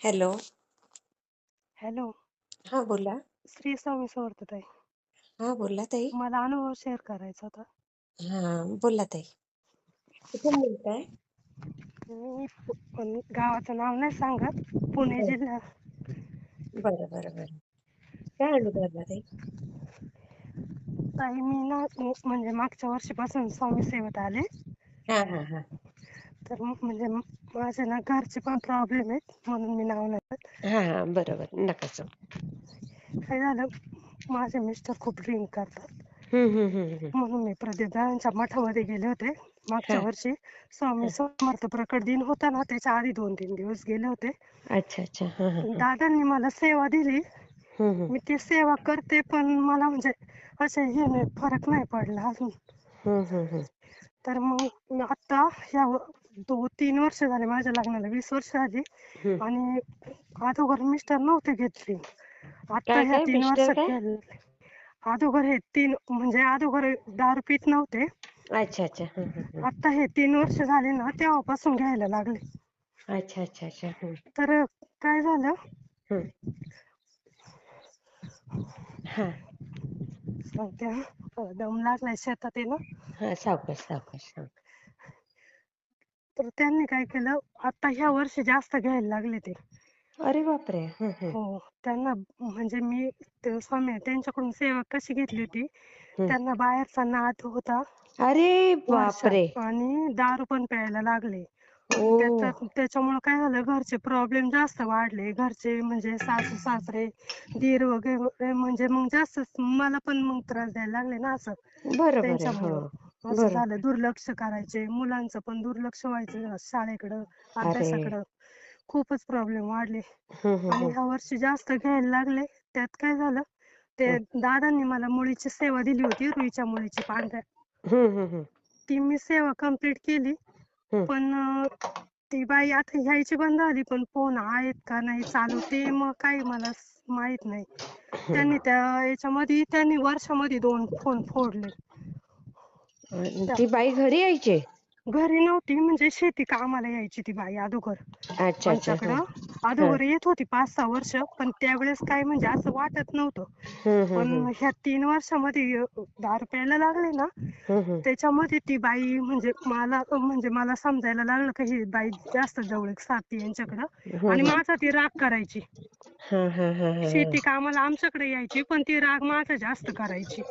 Hello. Hello. हा बोला. श्री स्वामी समर्थ ताई. हा बोला ताई. मला अनुभव शेअर करायचा होता. हा बोला ताई. कुठून बोलताय? मी पण गावाचं नाव नाही सांगत. पुणे बर जिल्हा. बरं बरं बरं. काय अनुभव आला ताई? ताई मी ना म- म्हणजे मागच्या वर्षीपासून स्वामी सेवेत आले. हा हा हा. तर मग म्हणजे माझे ना घरचे पण प्रॉब्लेम आहेत म्हणून मी नाव नाही. हा हा बरोबर नका सांगू. काय झालं माझे मिस्टर खूप ड्रिंक करतात. हम्म हम्म हम्म हम्म. म्हणून मी प्रदीपदादांच्या मठामध्ये गेले होते. मागच्या हा. वर्षी स्वामी समर्थ प्रकट दिन होता ना त्याच्या आधी दोन तीन दिवस गेले होते. अच्छा अच्छा. हा हा हा. दादांनी मला सेवा दिली. हम्म हम्म. मी ती सेवा करते पण मला म्हणजे असे हे नाही फरक नाही पडला अजून. हम्म हम्म हम्म. तर मग मी आता ह्या व- दो तीन वर्ष झाले माझ्या लग्नाला वीस वर्ष झाली हम्म. आणि अगोदर मिस्टर नव्हते घेतली. आता काय ह्या काय? तीन मिस्टर वर्षात काय? घेतले अगोदर हे तीन म्हणजे अगोदर दारू पित नव्हते. अच्छा अच्छा. हा हा हा आता हे तीन वर्ष झाले ना तेव्हापासून घ्यायला लागले. अच्छा अच्छा अच्छा. तर काय झालं. हा. सांगते हा. दम लागलाय शेतात आहे ना. हा सावकाश सावकाश. हा. तर त्यांनी काय केलं? आता ह्या वर्षी जास्त घ्यायला लागले ते. अरे बापरे! हो त्यांना म्हणजे मी ते स्वामी त्यांच्याकडून सेवा कशी घेतली होती. त्यांना बाहेरचा नाद होता. अरे बापरे! वर्षात आणि दारू पण प्यायला लागले. ओ. त्याच्यामुळे काय झालं? घरचे प्रॉब्लेम जास्त वाढले. घरचे म्हणजे सासू सासरे दीर वगैरे म्हणजे मग जास्त मला पण मग त्रास द्यायला लागले ना असं. बरोबर आहे हो. त्यांच्यामुळं. असं झालं. दुर्लक्ष करायचे. मुलांचं पण दुर्लक्ष व्हायचं शाळेकडं अभ्यासाकडं. खूपच प्रॉब्लेम वाढले. आणि ह्या वर्षी जास्त घ्यायला लागले. त्यात काय झालं? ते दादांनी मला मुलीची सेवा दिली होती रुईच्या मुलीची पांढऱ्या. ती मी सेवा कंप्लीट केली. पण ती बाई आता ह्यायची बंद झाली. पण फोन आहेत का नाही चालू ते मग काही मला माहीत नाही. त्यांनी त्या याच्यामध्ये त्यांनी वर्षामध्ये दोन फोन फोडले. ती बाई घरी यायची? घरी नव्हती म्हणजे शेती कामाला यायची ती बाई अगोदर. अच्छा अच्छा आमच्याकडं अगोदर येत होती पाच सहा वर्ष पण त्यावेळेस काय म्हणजे असं वाटत नव्हतं. पण ह्या तीन वर्षामध्ये दारू प्यायला लागले ना त्याच्यामध्ये ती बाई म्हणजे मला म्हणजे मला समजायला लागलं का ही बाई जास्त जवळीक साथी यांच्याकडं. आणि माझा ती राग करायची. शेती कामाला आमच्याकडे यायची पण ती राग माझा जास्त करायची.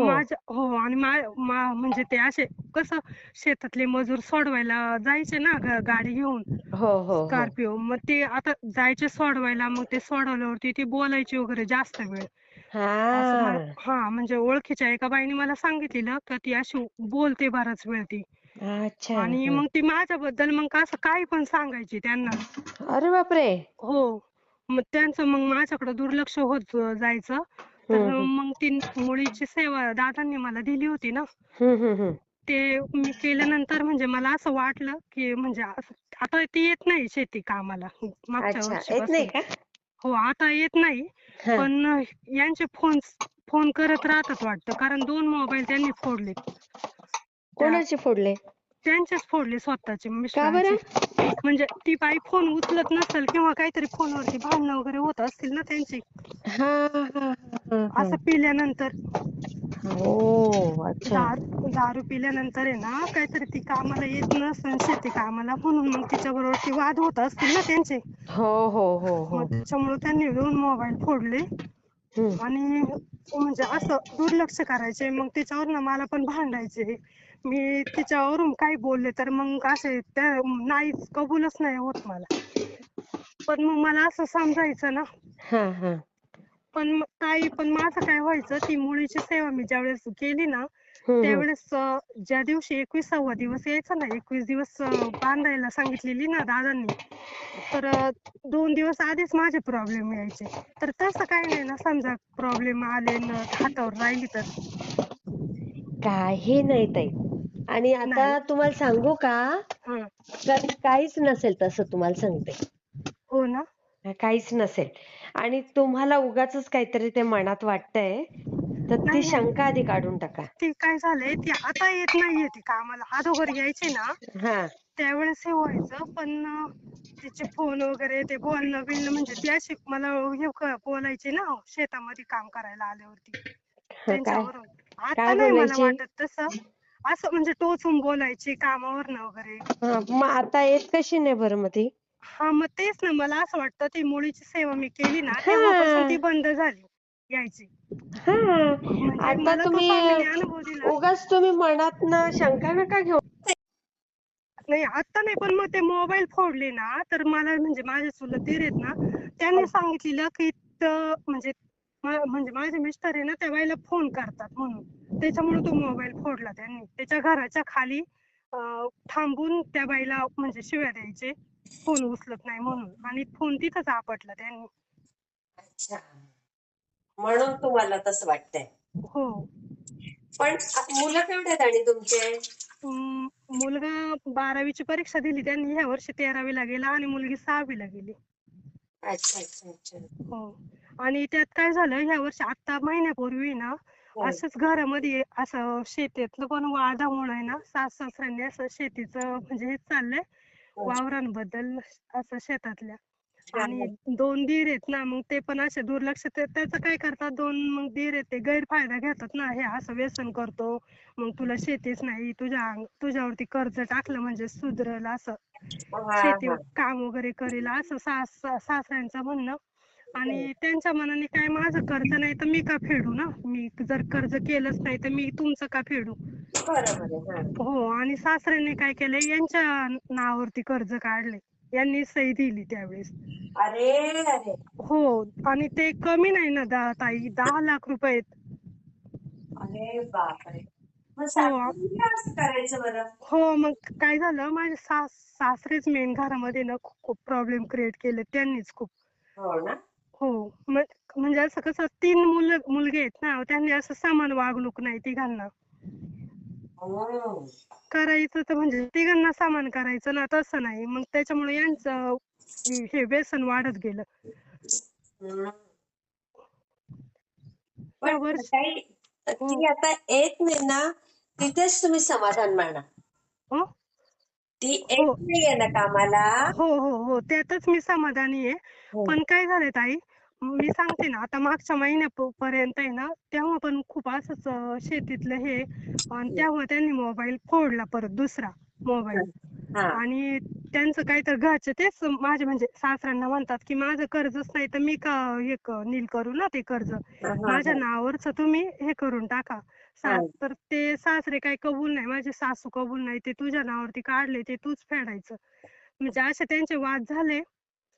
माझ्या हो आणि म्हणजे ते असे कसं शेतातले मजूर सोडवायला जायचे ना ग- गाडी घेऊन. हो हो हो. स्कॉर्पिओ मग ते आता जायचे सोडवायला मग ते सोडवल्यावरती ती बोलायची वगैरे जास्त वेळ. असं मला हा. हा म्हणजे ओळखीच्या एका बाईने मला सांगितलेलं का ती अशी बोलते बराच वेळ ती. अच्छा आणि हा मग ती माझ्याबद्दल मग असं काही पण सांगायची त्यांना. अरे बापरे! हो. मग त्यांचं मग माझ्याकडे दुर्लक्ष होत जायचं. तर हम्म हम्म. मग ती मुलीची सेवा दादांनी मला दिली होती ना. हम्म हम्म हम्म. ते मी केल्यानंतर म्हणजे मला असं वाटलं की म्हणजे असं आता ती येत नाही शेती कामाला मागच्या अच्छा येत नाही वर्षीपासून. का? हो आता येत नाही. हा. पण यांचे फोन फोन करत राहतात वाटतं कारण दोन मोबाईल त्यांनी फोडले. त्या कोणाचे फोडले? त्यांचेच फोडले स्वतःचे का मिस्टरांचे म्हणजे ती बाई फोन उचलत नसेल किंवा काहीतरी फोनवरती भांडणं वगैरे होत असतील ना त्यांची. हा हा हा हा. असं पिल्यानंतर. ओ अच्छा. दारू दारू पिल्यानंतर आहे ना काहीतरी ती कामाला येत नसन शेती कामाला म्हणून मग तिच्या बरोबर ती वाद होत असतील ना त्यांचे. हो हो हो हो. मग त्याच्यामुळे त्यांनी दोन मोबाईल फोडले. हम्म. आणि म्हणजे असं दुर्लक्ष करायचे मग त्याच्यावरन मला पण भांडायचे. मी तिच्यावरून काही बोलले तर मग असे त्या नाहीच कबूलच नाही होत मला. पण मग मला असं समजायचं ना. हा हा. पण ताई पण माझं काय व्हायचं ती मुलीची सेवा मी ज्यावेळेस केली ना त्यावेळेस अं, ज्या दिवशी एकविसावा दिवस यायचा ना एकवीस दिवस अं, बांधायला सांगितलेली ना दादांनी तर अं, दोन दिवस आधीच माझे प्रॉब्लेम यायचे. तर तसं काही नाही ना समजा प्रॉब्लेम आले न हातावर राहिली तर. काही नाही ताई. आणि नाही. आता तुम्हाला सांगू का? हा. का- काहीच नसेल तसं तुम्हाला सांगते. हो ना? काहीच नसेल. आणि तुम्हाला उगाच काहीतरी ते मनात वाटतंय तर ती नाही. शंका आधी काढून टाका. ती काय झालंय ती आता येत नाहीये ती कामाला. अगोदर यायची ना हा. त्यावेळेस हे व्हायचं पण अं, तिचे फोन वगैरे ते बोलणं बिलणं म्हणजे ती अशी मला हे क- बोलायची ना शेतामध्ये काम करायला आल्यावरती. हा, काय? आता काय नाही मला बोलायची? वाटत तसं. असं म्हणजे टोचून बोलायची कामावरनं वगैरे. हा मग आता येत कशी नाही बरं मग ती? हा मग तेच ना मला असं वाटतं ती मुलीची सेवा मी केली ना तेव्हापासून ती हा बंद झाली यायची. हा. म्हणजे आता मला तो तुम्ही स्वामीने अनुभव दिला. उगाच तुम्ही मनात ना शंका नका घेऊ. नाही आता नाही पण मग ते मोबाईल फोडले ना तर मला म्हणजे माझे चुलत दीर आहेत ना त्यांनी सांगितलेलं की त- म्हणजे मा- म्हणजे माझे मिस्टर आहे ना त्या बाईला फोन करतात म्हणून. त्याच्यामुळे तो मोबाईल फोडला त्यांनी. त्याच्या घराच्या खाली अं, थांबून त्या बाईला म्हणजे शिव्या द्यायचे. फोन उचलत नाही म्हणून. आणि फोन तिथंच आपटला त्यांनी. अच्छा. म्हणून तुम्हाला तसं वाटतंय. हो. पण मुलं केवढे आणि तुमचे? अं, मुलगा बारावीची परीक्षा दिली त्यांनी. ह्या वर्षी तेरावीला गेला आणि मुलगी सहावीला गेली. अच्छा अच्छा अच्छा. हो. आणि त्यात काय झालं ह्या वर्षी आता महिन्यापूर्वी ना हो. असंच घरामध्ये असं शेतीतलं पण वादामुळे आहे ना सास सासऱ्यांनी असं शेतीचं म्हणजे हेच चाललंय. हो. वावरांबद्दल असं शेतातल्या. आणि दोन दीर आहेत ना मग ते पण असे दुर्लक्ष ते त्याचं काय करतात दोन मग दीर आहेत ते गैरफायदा घेतात ना हे असं व्यसन करतो मग तुला शेतीच नाही तुझ्या तुझ्यावरती कर्ज टाकलं म्हणजे सुधरल असं. शेती. काम वगैरे करेल असं सास सासऱ्यांचं म्हणणं. आणि त्यांच्या मनाने काय माझं कर्ज नाही तर मी का फेडू ना? मी जर कर्ज केलंच नाही तर मी तुमचं का फेडू? हा. आणि सासऱ्यांनी काय केलंय? यांच्या नावावरती कर्ज काढले यांनी सही दिली त्यावेळेस. अरे अरे. हो आणि ते कमी नाही ना दा- ताई? दहा लाख रुपये. अरे बापरे. हो. हो मग काय झालं? माझे सास सासरेच मेन घरामध्ये ना खूप खूप प्रॉब्लेम क्रिएट केले. त्यांनीच खूप. हो ना? हो. मग म्हणजे असं कसं तीन मुलं मुलगे आहेत ना त्यांनी असं समान वागणूक नाही तिघांना. करायचं तर म्हणजे तिघांना समान करायचं ना तसं नाही. मग त्याच्यामुळे यांचं हे व्यसन वाढत गेलं. पण वर्षी काही ती आता येत नाही ना तिथेच तुम्ही समाधान माना हो? ती येत नाहीये ना कामाला. हो हो हो. त्यातच मी समाधानी आहे. हो. पण काय झालंय ताई मी सांगते ना आता मागच्या महिन्यापर्यंत आहे ना तेव्हा पण खूप असंच अं, शेतीतलं हे आणि तेव्हा त्यांनी मोबाईल फोडला परत दुसरा मोबाईल. हा. आणि त्यांचं काय तर घरचे तेच माझे म्हणजे सासऱ्यांना म्हणतात की माझं कर्जच नाही तर मी का हे क- नील करू ना ते कर्ज? हा, माझ्या हा. नावावरच तुम्ही हे करून टाका. हा. तर ते सासरे काय कबूल नाही. माझे सासू कबूल नाही. ते तुझ्या नावावरती काढले ते तूच फेडायचं. म्हणजे असे त्यांचे वाद झाले.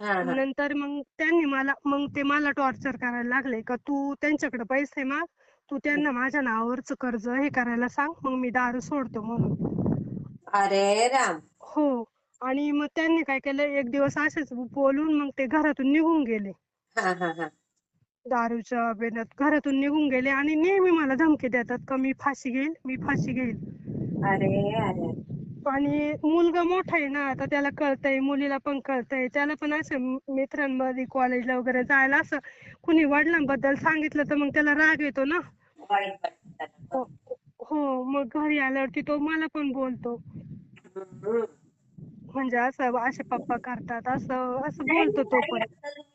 हा, हा. नंतर मग त्यांनी मला मग ते मला टॉर्चर करायला लागले. का तू त्यांच्याकडे पैसे माग. तू त्यांना माझ्या नावावरच कर्ज हे करायला सांग. मग मी दारू सोडतो म्हणून. अरे राम. हो. आणि मग त्यांनी काय केलं? एक दिवस असेच बोलून मग ते घरातून निघून गेले. हा हा हा. दारूच्या बेण्यात घरातून निघून गेले आणि नेहमी मला धमकी देतात का मी फाशी घेईल मी फाशी घेईल अरे अरे. आणि मुलगा मोठा आहे ना आता त्याला कळतंय मुलीला पण कळतंय. त्याला पण असं मित्रांमध्ये कॉलेजला वगैरे जायला असं कुणी वडिलांबद्दल सांगितलं तर मग त्याला राग येतो ना. हो मग घरी आल्यावरती तो मला पण बोलतो. म्हणजे असं असे पप्पा करतात असं असं बोलतो तो पण.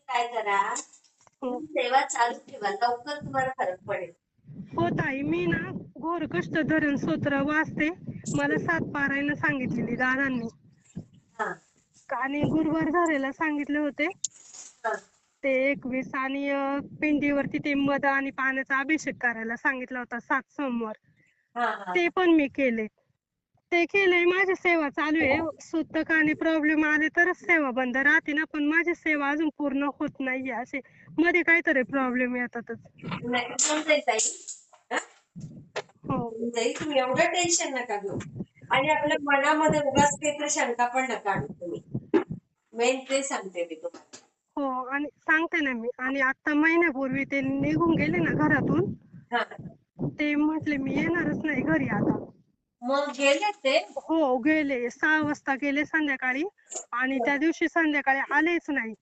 काय करा? सेवा चालू ठेवा लवकर तुम्हाला फरक पडेल. हो ताई मी ना घोर कष्ट धरण स्तोत्र वाचते. मला सात पारायण सांगितलेली दादांनी. हा. आणि गुरुवार धरायला सांगितले होते. हा. ते एकवीस आणि अं, पिंडीवरती ते मध आणि पाण्याचा अभिषेक करायला सांगितला होता सात सोमवार. हा हा. ते पण मी केले. ते केले माझी सेवा चालू आहे. सुतक आणि प्रॉब्लेम आले तरच सेवा बंद राहते ना पण माझी सेवा अजून पूर्ण होत नाहीये असे. मध्ये काहीतरी प्रॉब्लेम येतातच. नाही ताई. हा? जाईल तुम्ही एवढं टेन्शन नका घेऊ. आणि आपल्या मनामध्ये उगाच काहीतरी शंका पण नका आणू तुम्ही. मेन ते सांगते मी तुम्हाला. हो आणि सांगते ना मी. आणि आता महिन्यापूर्वी ते निघून गेले ना घरातून. हा. ते म्हटले मी येणारच नाही घरी आता. मग गेले ते? हो गेले. सहा वाजता गेले संध्याकाळी आणि त्या दिवशी संध्याकाळी आलेच नाही.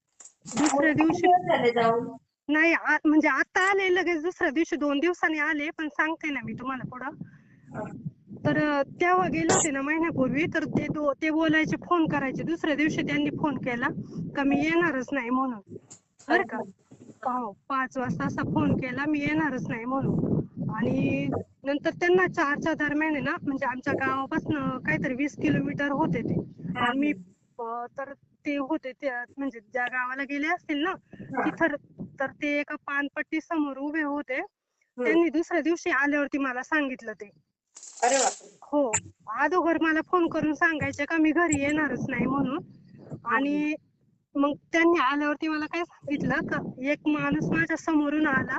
दुसऱ्या दिवशी दिवस झाले जाऊन? नाही आ- म्हणजे आता आले लगेच दुसऱ्या दिवशी. दोन दिवसांनी आले पण सांगते ना मी तुम्हाला पुढं. तर अं, तेव्हा गेले होते ना महिन्यापूर्वी. तर ते दो- ते बोलायचे फोन करायचे. दुसऱ्या दिवशी त्यांनी फोन केला का मी येणारच नाही म्हणून. बरं का? हो पाच वाजता असा फोन केला मी येणारच नाही म्हणून. आणि नंतर त्यांना चारच्या दरम्यान आहे ना म्हणजे आमच्या गावापासून काहीतरी वीस किलोमीटर होते ते. अं, तर ते होते ते म्हणजे ज्या गावाला गेले असतील ना तिथं तर ते एका पानपट्टी समोर उभे होते. त्यांनी दुसऱ्या दिवशी आल्यावरती मला सांगितलं ते. अरे हो. अगोदर मला फोन करून सांगायचे का मी घरी येणारच नाही म्हणून. आणि मग त्यांनी आल्यावरती मला काय सांगितलं का एक माणूस माझ्या समोरून आला.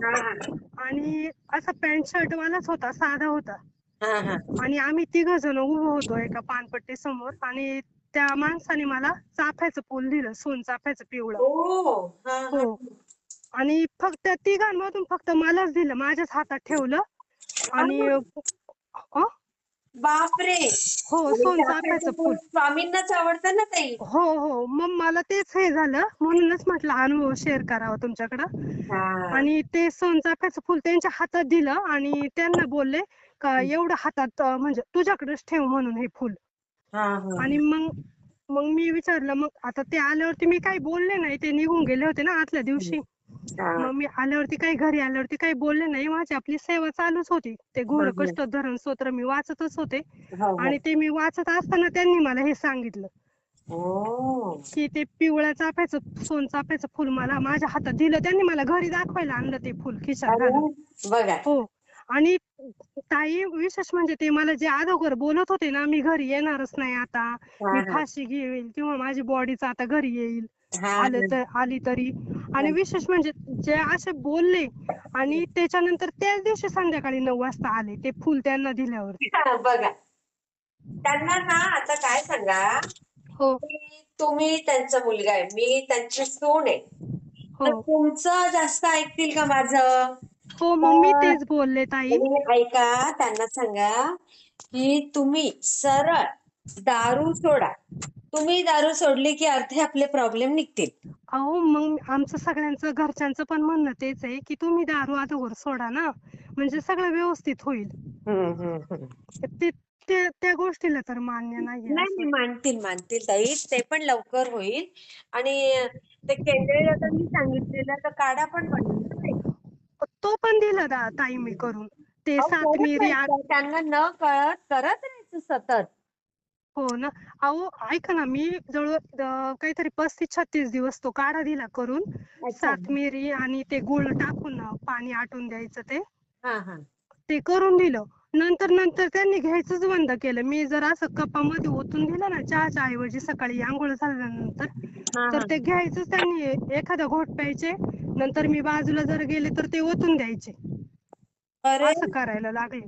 हा हा. आणि असा पॅन्ट शर्ट वालाच होता साधा होता. हा हा. आणि आम्ही तिघ जण उभं होतो एका पानपट्टी समोर आणि त्या माणसाने मला चाफ्याचं फुल दिलं सोन चाफ्याचं पिवळं. ओ हा हा. हो. आणि फक्त तिघांमधून फक्त मलाच दिलं माझ्याच हातात ठेवलं. आणि अं? बापरे! हो आणि सोन चाफ्याचं चाफ्याचं फूल. स्वामींनाच आवडतं ना ताई? हो हो. मग मला तेच हे झालं. म्हणूनच म्हटलं अनुभव शेअर करावा तुमच्याकडं. हा. आणि ते सोनचाफ्याचं फुल त्यांच्या हातात दिलं आणि त्यांना बोलले का एवढं हातात म्हणजे तुझ्याकडेच ठेव म्हणून हे फुल. हा हा. आणि मग मग मी विचारलं मग आता ते आल्यावरती मी काही बोलले नाही ते निघून गेले होते ना आदल्या दिवशी. हा. मग मी आल्यावरती काही घरी आल्यावरती काही बोलले नाही. माझी आपली सेवा चालूच होती. ते घोर. कष्ट धरण स्तोत्र मी वाचतच होते. हो, हो. आणि ते मी वाचत असताना त्यांनी मला हे सांगितलं. की ते पिवळ्या चाफ्याचं सोन चाफ्याचं फुल मला माझ्या हातात दिलं. त्यांनी मला घरी दाखवायला आणलं ते फुल खिशात घालून. हो. आणि ताई विशेष म्हणजे ते मला जे अगोदर बोलत होते ना मी घरी येणारच नाही आता. मी. फाशी घेईल किंवा माझी बॉडीच आता घरी येईल. आलं तर आली तरी. आणि विशेष म्हणजे जे असे बोलले आणि त्याच्यानंतर त्याच दिवशी संध्याकाळी नऊ वाजता आले ते फुल त्यांना दिल्यावरती. हा, बघा. त्यांना ना आता काय सांगा? हो. की तुम्ही त्यांचा मुलगा आहे मी त्यांची सून आहे. तर हो तुमचं जास्त ऐकतील का माझं? हो मग मी तेच बोलले ताई. तुम्ही ऐका त्यांना सांगा की तुम्ही सरळ दारू सोडा. तुम्ही दारू सोडली की अर्धे आपले प्रॉब्लेम निघतील. अहो मग आमचं सगळ्यांचं घरच्यांचं पण म्हणणं तेच आहे की तुम्ही दारू अगोदर सोडा ना. म्हणजे सगळं व्यवस्थित होईल. हम्म, हम्म, हम्म. ते ते त्या गोष्टीला तर मान्य नाही नाही मानतील मानतील ताई. ते पण लवकर होईल. आणि ते केंद्रीय दादांनी सांगितलेलं तर काढा पण बनवू ना ताई. तो पण दिला दा ताई मी करून. ते अहो, सात करत मिरी राहायचं. त्यांना न कळत करत राहायचं सतत. हो ना. अहो ऐका ना मी जवळ अं, काहीतरी पस्तीस छत्तीस दिवस तो काढा दिला करून सात मिरी आणि ते गुळ टाकून अं, पाणी आटून द्यायचं ते. हा हा. ते करून दिलं. नंतर नंतर त्यांनी घ्यायचंच बंद केलं. मी जर असं कपामध्ये ओतून दिलं ना चहाच्या ऐवजी सकाळी आंघोळ झाल्यानंतर हा, तर. ते घ्यायचंच त्यांनी. एखादा घोट प्यायचे नंतर मी बाजूला जर गेले तर ते ओतून द्यायचे. अरे. असं करायला लागले.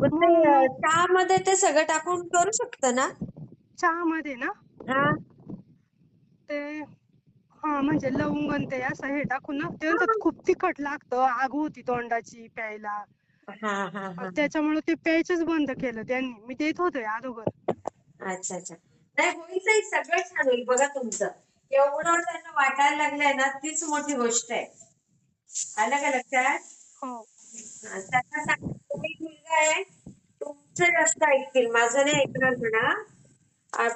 मग ते अं, चहामध्ये ते सगळं टाकून करू शकतं ना? चहामध्ये ना? हा. ते हा म्हणजे लवंग आणि ते असं हे टाकून ना ते म्हणतात खूप तिखट लागतं आग होती तोंडाची प्यायला. हा हा हा. त्याच्यामुळे ते प्यायचंच बंद केलं त्यांनी. मी देत होते अगोदर. अच्छा अच्छा. नाही होईल ताई सगळं छान होईल बघा तुमचं. एवढं त्यांना वाटायला लागलंय ना तीच मोठी गोष्ट आहे. आलं का लक्षात? हो. हा, त्यांना सांगा तुमचं जास्त ऐकतील. माझं नाही ऐकणार म्हणा.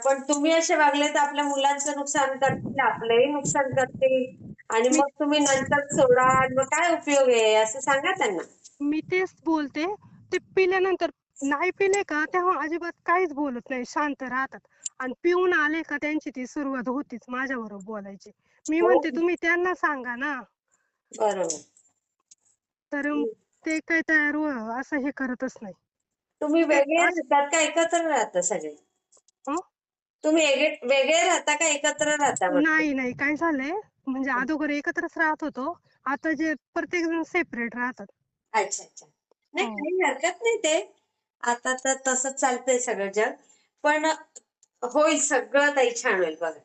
पण तुम्ही असे वागले तर आपल्या मुलांचं नुकसान करतील आपलंही नुकसान करतील. आणि मग तुम्ही नंतर सोडा. मग काय उपयोग आहे? असं सांगा त्यांना. मी तेच बोलते. ते पिल्यानंतर नाही पिले का तेव्हा अजिबात काहीच बोलत नाही. शांत राहतात. आणि पिऊन आले का त्यांची ती सुरुवात होतीच माझ्याबरोबर बोलायची. मी हो. म्हणते तुम्ही त्यांना सांगा ना. बरोबर. तर ते काय तयार हो असं हे करतच नाही. तुम्ही वेगळे राहतात का एकत्र राहता सगळे? हं? तुम्ही वेगळे वेगळे राहता का एकत्र राहता म्हटलं? नाही नाही काय झालंय म्हणजे अगोदर एकत्रच राहत होतो आता जे प्रत्येक जण सेपरेट राहतात. अच्छा अच्छा. नाही हो. काही हरकत नाही ते. आता तर तसंच चालतंय सगळं जग पण होईल सगळं ताई छान होईल बघा.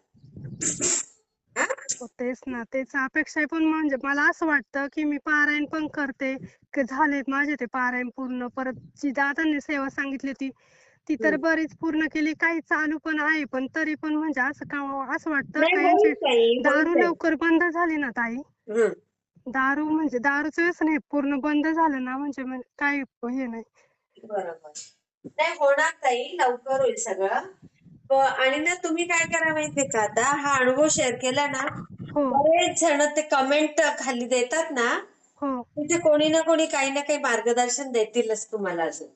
तेच ना. तेच अपेक्षा आहे पण म्हणजे मला असं वाटतं की मी पारायण पण करते. की झाले माझे ते पारायण पूर्ण. परत जी दादांनी सेवा सांगितली ती ती तर. बरीच पूर्ण केली. काही चालू पण आहे पण तरी पण म्हणजे असं का असं वाटतं का यांची दारू. लवकर बंद झाली ना ताई. दारू म्हणजे दारूचं व्यसन हे पूर्ण बंद झालं ना म्हणजे म्हण- काही हे नाही. बरोबर. नाही होणार ताई. लवकर होईल सगळं. आणि ना तुम्ही काय करा माहितीये का? आता हा अनुभव शेअर केला ना हो. बरेच जण ते कमेंट खाली देतात ना हो. तिथे कोणी ना कोणी काही ना काही मार्गदर्शन देतीलच तुम्हाला अजून.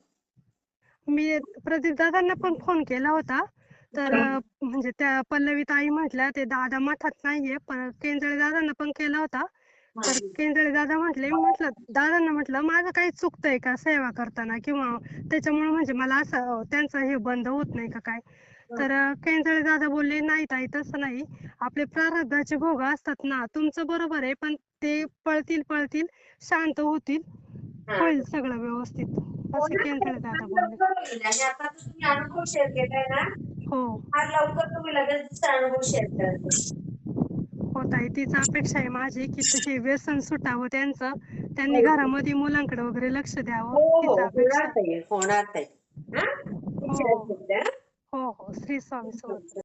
मी प्रदीप दादांना पण फोन केला होता. तर अं, म्हणजे त्या पल्लवी ताई म्हटल्या ते दादा मठात नाहीये पण केंजळे दादांना पण केला होता. तर केंजळे दादा म्हटले म्हटलं दादांना म्हटलं माझं काही चुकतंय का सेवा करताना? किंवा त्याच्यामुळे म्हणजे मला असं अं, त्यांचं हे बंद होत नाही का काय? तर केंजळे दादा बोलले नाही ताई तसं नाही. आपले प्रारब्धाचे भोग असतात ना तुमचं बरोबर आहे पण ते पळतील पळतील शांत होतील. हा. होईल सगळं व्यवस्थित. असे केंजळे दादा बोलले. लवकर होईल आणि आता जो तुम्ही अनुभव शेअर केलाय ना? हो. फार लवकर तुम्ही लगेच दुसरा अनुभव शेअर कराल हो ताई तीच अपेक्षा आहे माझी की हे व्यसन सुटावं त्यांचं त्यांनी घरामध्ये मुलांकडे वगैरे लक्ष द्यावं हो तीच हो अपेक्षा होणार हो. हो हो श्री स्वामी समर्थ